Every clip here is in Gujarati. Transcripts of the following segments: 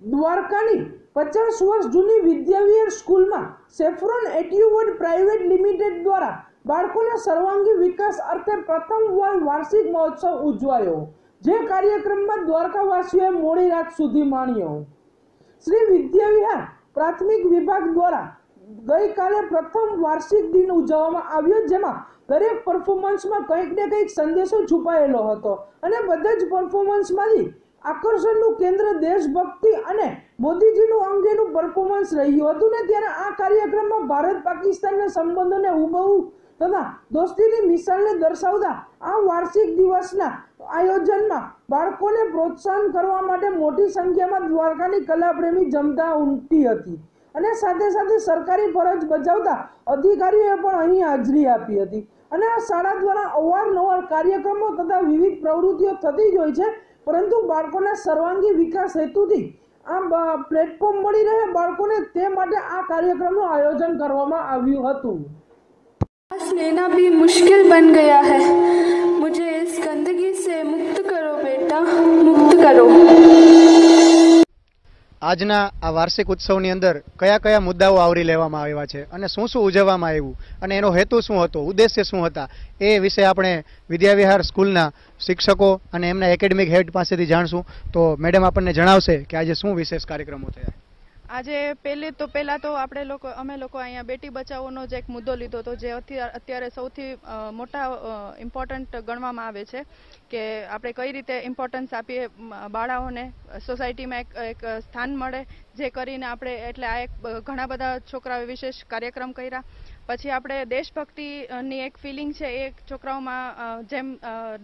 દ્વારકાની પચાસ વર્ષ જૂની વિદ્યાવિહાર સ્કૂલમાં સેફ્રોન એટ્યુવર્ડ પ્રાઇવેટ લિમિટેડ દ્વારા બાળકોના સર્વાંગી વિકાસ અર્થે પ્રથમવાર વાર્ષિક મહોત્સવ ઉજવાયો, જે કાર્યક્રમમાં દ્વારકાવાસીઓએ મોડી રાત સુધી માણ્યો. શ્રી વિદ્યાવિહાર પ્રાથમિક વિભાગ દ્વારા ગઈકાલે પ્રથમ વાર્ષિક દિન ઉજવવામાં આવ્યો, જેમાં દરેક પરફોર્મન્સમાં કંઈક ને કંઈક સંદેશો છુપાયેલો હતો અને બધા જ પરફોર્મન્સમાંથી આકર્ષણનું કેન્દ્ર દેશભક્તિ અને મોદીજીનું અંગેનું પરફોર્મન્સ રહ્યું હતું ને ત્યારે આ કાર્યક્રમમાં ભારત પાકિસ્તાનના સંબંધોને ઉભવું તથા દોસ્તીની મિસાલને દર્શાવતા આ વાર્ષિક દિવસના આયોજનમાં બાળકોને પ્રોત્સાહન કરવા માટે મોટી સંખ્યામાં દ્વારકાની કલાપ્રેમી જમતા ઉમટી હતી. અને સાથે સાથે સરકારી ફરજ બજાવતા અધિકારીઓએ પણ અહીં હાજરી આપી હતી. અને આ શાળા દ્વારા અવારનવાર કાર્યક્રમો તથા વિવિધ પ્રવૃત્તિઓ થતી જ હોય છે પરંતુ બાળકોના સર્વાંગી વિકાસ હેતુથી આ પ્લેટફોર્મ મળી રહે બાળકોને તે માટે આ કાર્યક્રમનું આયોજન કરવામાં આવ્યું હતું सांस लेना भी मुश्किल बन गया है मुझे इस गंदगी से मुक्त करो बेटा मुक्त करो આજના આ વાર્ષિક ઉત્સવની અંદર કયા કયા મુદ્દાઓ આવરી લેવામાં આવ્યા છે અને શું શું ઉજવવામાં આવ્યું અને એનો હેતુ શું હતો, ઉદ્દેશ્ય શું હતા, એ વિશે આપણે વિદ્યાવિહાર સ્કૂલના શિક્ષકો અને એમના એકેડેમિક હેડ પાસેથી જાણશું. તો મેડમ આપણને જણાવશે કે આજે શું વિશેષ કાર્યક્રમો થયા આજે પહેલે તો પહેલા તો આપણે લોકો અમે લોકો અહીંયા બેટી બચાવોનો જ એક મુદ્દો લીધો હતો, જે અત્યારે સૌથી મોટા ઇમ્પોર્ટન્ટ ગણવામાં આવે છે કે આપણે કઈ રીતે ઇમ્પોર્ટન્સ આપીએ બાળાઓને. સોસાયટીમાં એક એક સ્થાન મળે, જે કરીને આપણે એટલે આ એક ઘણા બધા છોકરાઓએ વિશેષ કાર્યક્રમ કર્યા. પછી આપણે દેશભક્તિની એક ફિલિંગ છે, એ છોકરાઓમાં જેમ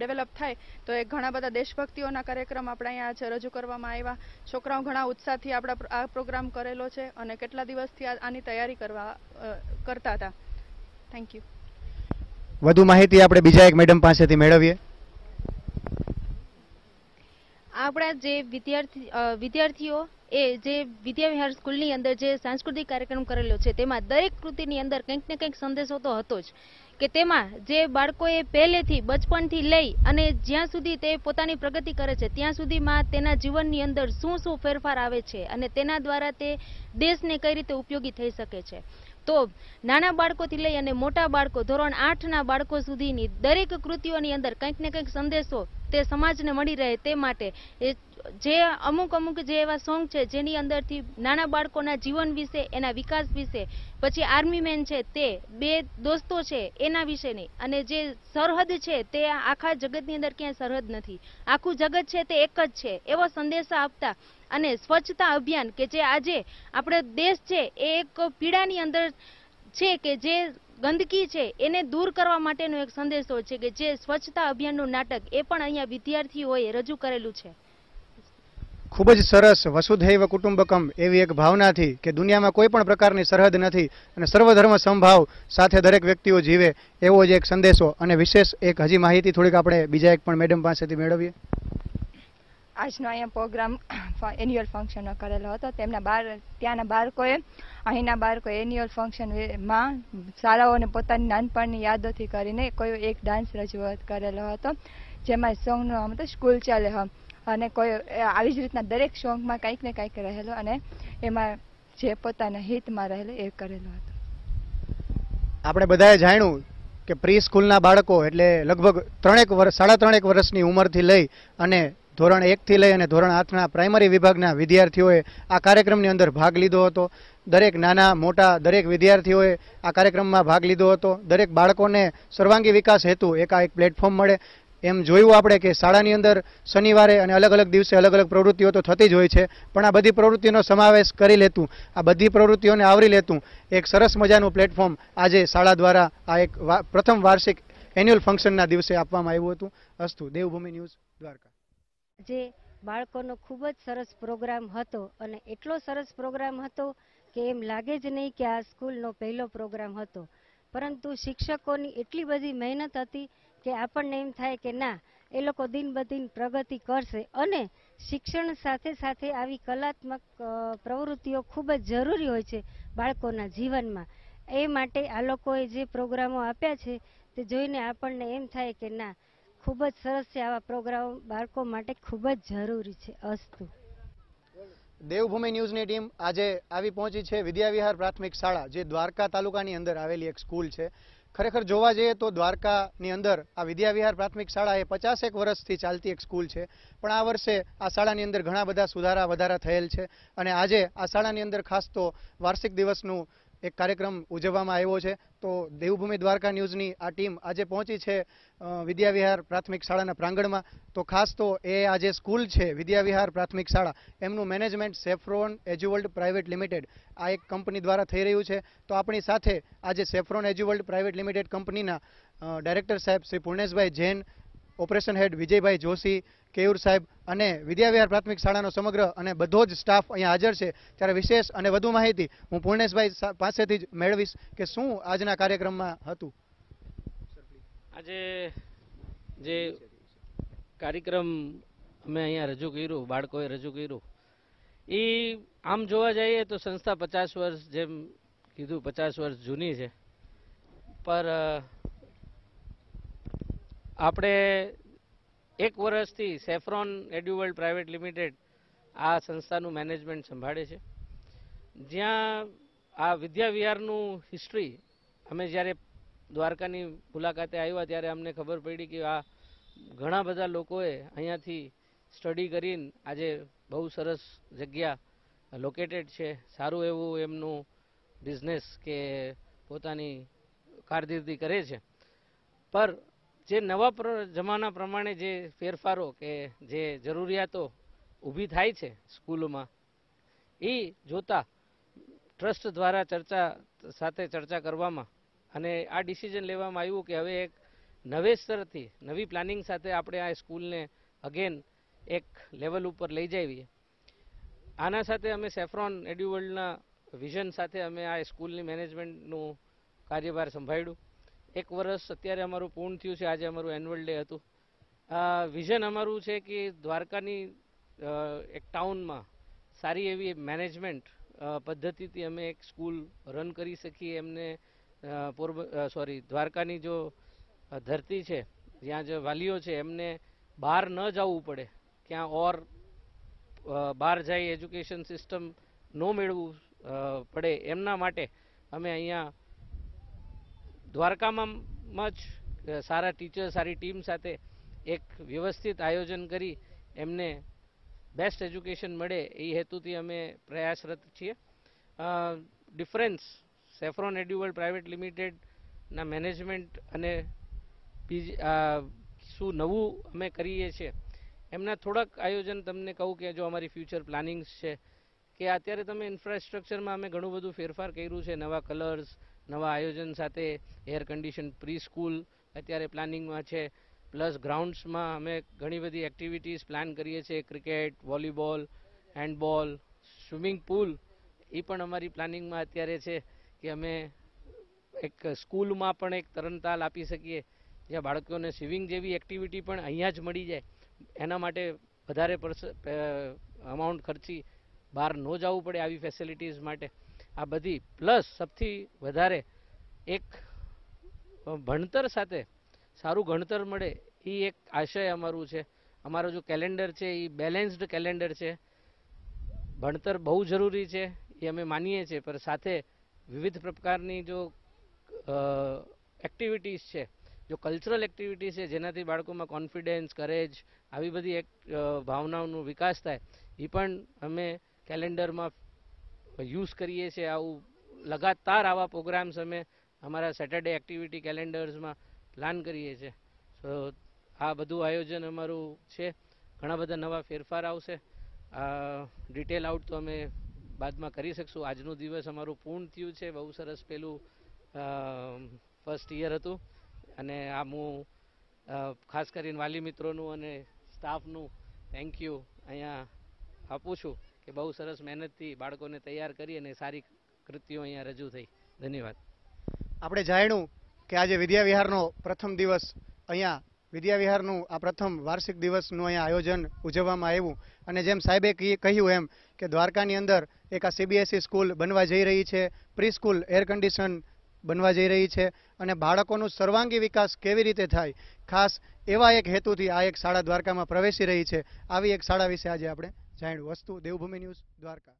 ડેવલપ થાય, તો એ ઘણા બધા દેશભક્તિઓના કાર્યક્રમ આપણે અહીંયા છે, રજૂ કરવામાં આવ્યા. છોકરાઓ ઘણા ઉત્સાહથી આપણા આ પ્રોગ્રામ કરેલો છે અને કેટલા દિવસથી આની તૈયારી કરવા કરતા હતા. થેન્ક યુ વધુ માહિતી આપણે બીજા એક મેડમ પાસેથી મેળવીએ. આપણા જે વિદ્યાર્થી વિદ્યાર્થીઓ એ જે વિદ્યાવિહાર સ્કૂલની અંદર જે સાંસ્કૃતિક કાર્યક્રમ કરેલો છે, તેમાં દરેક કૃતિની અંદર કંઈક ને કંઈક સંદેશો તો હતો જ. કે તેમાં જે બાળકોએ પહેલેથી બચપનથી લઈ અને જ્યાં સુધી તે પોતાની પ્રગતિ કરે છે, ત્યાં સુધીમાં તેના જીવનની અંદર શું શું ફેરફાર આવે છે અને તેના દ્વારા તે દેશને કઈ રીતે ઉપયોગી થઈ શકે છે. તો નાના બાળકોથી લઈ અને મોટા બાળકો, ધોરણ આઠના બાળકો સુધીની દરેક કૃતિઓની અંદર કંઈક ને કંઈક સંદેશો તે સમાજને મળી રહે તે માટે એ જે અમુક અમુક જે એવા સોંગ છે, જેની અંદરથી નાના બાળકોના જીવન વિશે, એના વિકાસ વિશે, પછી આર્મી મેન છે તે, બે દોસ્તો છે, એના વિશેની અને જે સરહદ છે તે આખા જગતની અંદર ક્યાંય સરહદ નથી. આખું જગત છે તે એક જ છે. એવો સંદેશા આપતા અને સ્વચ્છતા અભિયાન કે જે આજે આપણો દેશ છે એ એક પીડાની અંદર છે કે જે ગંદકી છે એને દૂર કરવા માટેનો એક સંદેશો છે કે જે સ્વચ્છતા અભિયાનનું નાટક એ પણ અહીંયા વિદ્યાર્થીઓએ રજૂ કરેલું છે. ખૂબ જ સરસ વસુધૈવ કુટુંબકમ એવી એક ભાવનાથી કે દુનિયામાં કોઈ પણ પ્રકારની સરહદ નથી અને સર્વધર્મ સંભાવ સાથે દરેક વ્યક્તિઓ જીવે એવો જ એક સંદેશો અને વિશેષ એક હજી માહિતી થોડીક આપણે બીજા એક પણ મેડમ પાસેથી મેળવીએ. આજનો અહીંયા પ્રોગ્રામ એન્યુઅલ ફંક્શનનો કરેલો હતો. તેમના બાર, ત્યાંના બાળકોએ, અહીંના બાળકોએ એન્યુઅલ ફંક્શનમાં શાળાઓને પોતાની નાનપણની યાદોથી કરીને કોઈ એક ડાન્સ રજૂઆત કરેલો હતો. જેમાં સૌનો નામ સ્કૂલ ચાલે હમ અને કોઈ આવી જ રીતના દરેક સોંગમાં કંઈક ને કંઈક રહેલો અને એમાં જે પોતાના હિતમાં રહેલો એ કરેલો હતો. આપણે બધાએ જાણ્યું કે પ્રી સ્કૂલના બાળકો એટલે લગભગ ત્રણેક વર્ષ સાડા ત્રણેક વર્ષની ઉંમરથી લઈ અને ધોરણ એકથી લઈ અને ધોરણ આઠના પ્રાઇમરી વિભાગના વિદ્યાર્થીઓએ આ કાર્યક્રમની અંદર ભાગ લીધો હતો. દરેક નાના, મોટા, દરેક વિદ્યાર્થીઓએ આ કાર્યક્રમમાં ભાગ લીધો હતો. દરેક બાળકોને સર્વાંગી વિકાસ હેતુ એક એક પ્લેટફોર્મ મળે. એમ જોયું આપણે કે શાળાની અંદર શનિવારે અને અલગ અલગ દિવસે અલગ અલગ પ્રવૃત્તિઓ તો થતી જ હોય છે, પણ આ બધી પ્રવૃત્તિઓનો સમાવેશ કરી લેતું, આ બધી પ્રવૃત્તિઓને આવરી લેતું એક સરસ મજાનું પ્લેટફોર્મ આજે શાળા દ્વારા આ એક પ્રથમ વાર્ષિક એન્યુઅલ ફંક્શનના દિવસે આપવામાં આવ્યું હતું. અસ્તુ, દેવભૂમિ ન્યૂઝ, દ્વારકા. જે બાળકોનો ખૂબ જ સરસ પ્રોગ્રામ હતો અને એટલો સરસ પ્રોગ્રામ હતો કે એમ લાગે જ નહીં કે આ સ્કૂલનો પહેલો પ્રોગ્રામ હતો. પરંતુ શિક્ષકોની એટલી બધી મહેનત હતી કે આપણને એમ થાય કે ના, એ લોકો દિન બદિન પ્રગતિ કરશે અને શિક્ષણ સાથે સાથે આવી કલાત્મક પ્રવૃત્તિઓ ખૂબ જ જરૂરી હોય છે બાળકોના જીવનમાં. એ માટે આ લોકોએ જે પ્રોગ્રામો આપ્યા છે તે જોઈને આપણને એમ થાય કે ના, ખૂબ જ સરસ છે આવા પ્રોગ્રામ બાળકો માટે ખૂબ જ જરૂરી છે, અસ્તુ. દેવભૂમિ ન્યૂઝની ટીમ આજે આવી પહોંચી છે વિદ્યાવિહાર પ્રાથમિક શાળા, જે દ્વારકા તાલુકાની અંદર આવેલી એક સ્કૂલ છે. ખરેખર જોવા જઈએ તો દ્વારકાની અંદર આ વિદ્યાવિહાર પ્રાથમિક શાળા એ પચાસેક વર્ષથી ચાલતી એક સ્કૂલ છે. પણ આ વર્ષે આ શાળાની અંદર ઘણા બધા સુધારા વધારા થયેલ છે. અને આજે આ શાળાની અંદર ખાસ તો વાર્ષિક દિવસનું એક કાર્યક્રમ ઉજવવામાં આવ્યો છે. તો દેવભૂમિ દ્વારકા ન્યૂઝની આ ટીમ આજે પહોંચી છે વિદ્યાવિહાર પ્રાથમિક શાળાના પ્રાંગણમાં. તો ખાસ તો એ આ જે સ્કૂલ છે, વિદ્યાવિહાર પ્રાથમિક શાળા. એમનું management Saffron Eduworld private limited આ એક કંપની દ્વારા થઈ રહ્યું છે. તો આપણી સાથે આજે સેફ્રોન એજ્યુવર્લ્ડ પ્રાઇવેટ લિમિટેડ કંપનીના ડાયરેક્ટર સાહેબ શ્રી પૂર્ણેશભાઈ જૈન ઓપરેશન હેડ વિજયભાઈ જોશી, કેયુર સાહેબ અને વિદ્યાવિહાર પ્રાથમિક શાળાનો સમગ્ર અને બધો જ સ્ટાફ અહીંયા હાજર છે. ત્યારે વિશેષ અને વધુ માહિતી હું પૂર્ણેશભાઈ પાસેથી જ મેળવીશ કે શું આજના કાર્યક્રમમાં હતું. આજે જે કાર્યક્રમ અમે અહીંયા રજૂ કર્યું, બાળકોએ રજૂ કર્યું, એ આમ જોવા જઈએ તો સંસ્થા પચાસ વર્ષ જેમ કીધું, પચાસ વર્ષ જૂની છે. પર આપણે એક વર્ષથી સેફ્રોન એડ્યુવર્લ્ડ પ્રાઇવેટ લિમિટેડ આ સંસ્થાનું મેનેજમેન્ટ સંભાળે છે. જ્યાં આ વિદ્યાવિહારનું હિસ્ટ્રી અમે જ્યારે દ્વારકાની મુલાકાતે આવ્યા ત્યારે અમને ખબર પડી કે આ ઘણા બધા લોકોએ અહીંયાથી સ્ટડી કરીને આજે બહુ સરસ જગ્યા લોકેટેડ છે. સારું એવું એમનું બિઝનેસ કે પોતાની કારકિર્દી કરે છે. પર જે નવા જમાના પ્રમાણે જે ફેરફારો કે જે જરૂરિયાતો ઊભી થાય છે સ્કૂલોમાં એ જોતા ટ્રસ્ટ દ્વારા ચર્ચા સાથે ચર્ચા કરવામાં અને આ ડિસિઝન લેવામાં આવ્યું કે હવે એક નવેસરથી નવી પ્લાનિંગ સાથે આપણે આ સ્કૂલને અગેન એક લેવલ ઉપર લઈ જઈએ. આના સાથે અમે સેફ્રોન એડ્યુવર્લ્ડના વિઝન સાથે અમે આ સ્કૂલની મેનેજમેન્ટનું કાર્યભાર સંભાળ્યું. એક વર્ષ અત્યારે અમારું પૂર્ણ થયું છે. આજે અમારું એન્યુઅલ ડે હતું. વિઝન અમારું છે કે દ્વારકાની એક ટાઉનમાં સારી એવી મેનેજમેન્ટ પદ્ધતિથી અમે એક સ્કૂલ રન કરી શકીએ એમને પોરબ સોરી દ્વારકાની જો ધરતી છે, જ્યાં જે વાલીઓ છે, એમને બહાર ન જવું પડે. ક્યાં ઓર બહાર જાય એજ્યુકેશન સિસ્ટમ ન મેળવવું પડે. એમના માટે અમે અહીંયા દ્વારકામાં જ સારા ટીચર, સારી ટીમ સાથે એક વ્યવસ્થિત આયોજન કરી એમને બેસ્ટ એજ્યુકેશન મળે એ હેતુથી અમે પ્રયાસરત છીએ. ડિફરન્સ સેફ્રોન એડ્યુવર્લ્ડ પ્રાઇવેટ લિમિટેડના મેનેજમેન્ટ અને બીજી શું નવું અમે કરીએ છીએ. એમના થોડાક આયોજન તમને કહું કે જો અમારી ફ્યુચર પ્લાનિંગ્સ છે કે અત્યારે તમે ઇન્ફ્રાસ્ટ્રક્ચરમાં અમે ઘણું બધું ફેરફાર કર્યું છે, નવા કલર્સ નવા આયોજન સાથે એર કન્ડિશન પ્રી સ્કૂલ અત્યારે પ્લાનિંગમાં છે. પ્લસ ગ્રાઉન્ડ્સમાં અમે ઘણી બધી એક્ટિવિટીઝ પ્લાન કરીએ છીએ. Cricket volleyball handball swimming pool એ પણ અમારી પ્લાનિંગમાં અત્યારે છે કે અમે એક સ્કૂલમાં પણ એક તરણતાલ આપી શકીએ. જ્યાં બાળકોને સ્વિમિંગ જેવી એક્ટિવિટી પણ અહીંયા જ મળી જાય. એના માટે વધારે અમાઉન્ટ ખર્ચી બહાર ન જવું પડે આવી ફેસિલિટીઝ માટે. આ બધી પ્લસ સૌથી વધારે એક ભણતર સાથે સારું ભણતર મળે એ એક આશય અમારું છે. અમારો જો કેલેન્ડર છે એ બેલેન્સ્ડ કેલેન્ડર છે. ભણતર બહુ જરૂરી છે એ અમે માનીએ છીએ, પણ સાથે વિવિધ પ્રકારની જો એક્ટિવિટીઝ છે, જો કલ્ચરલ એક્ટિવિટીઝ છે, જેનાથી બાળકોમાં કોન્ફિડન્સ કરેજ આવી બધી એક ભાવનાઓનો વિકાસ થાય એ પણ અમે કેલેન્ડરમાં યુઝ કરીએ છીએ આવું લગાતાર આવા પ્રોગ્રામ્સ અમે અમારા સેટરડે એક્ટિવિટી કેલેન્ડર્સમાં પ્લાન કરીએ છીએ. સો આ બધું આયોજન અમારું છે. ઘણા બધા નવા ફેરફાર આવશે. ડિટેલ આઉટ તો અમે બાદમાં કરી શકશું. આજનો દિવસ અમારું પૂર્ણ થયું છે. બહુ સરસ પેલું ફર્સ્ટ યર હતું. અને આ હું ખાસ કરીને વાલી મિત્રોનું અને સ્ટાફનું થેન્ક યુ અહીંયા આપું છું. કે બહુ સરસ મહેનતથી બાળકોને તૈયાર કરી અને સારી કૃતિઓ અહીંયા રજૂ થઈ. ધન્યવાદ. આપણે જાણ્યું કે આજે વિદ્યાવિહારનો પ્રથમ દિવસ અહીંયા, વિદ્યાવિહારનું આ પ્રથમ વાર્ષિક દિવસનું અહીંયા આયોજન ઉજવવામાં આવ્યું. અને જેમ સાહેબે કહ્યું એમ કે દ્વારકાની અંદર એક આ સીબીએસઈ સ્કૂલ બનવા જઈ રહી છે પ્રી સ્કૂલ એર કન્ડિશન બનવા જઈ રહી છે અને બાળકોનું સર્વાંગી વિકાસ કેવી રીતે થાય? ખાસ એવા એક હેતુથી આ એક શાળા દ્વારકામાં પ્રવેશી રહી છે. આવી એક શાળા વિશે આજે આપણે જાણ્યું વસ્તુ દેવભૂમિ ન્યૂઝ દ્વારકા.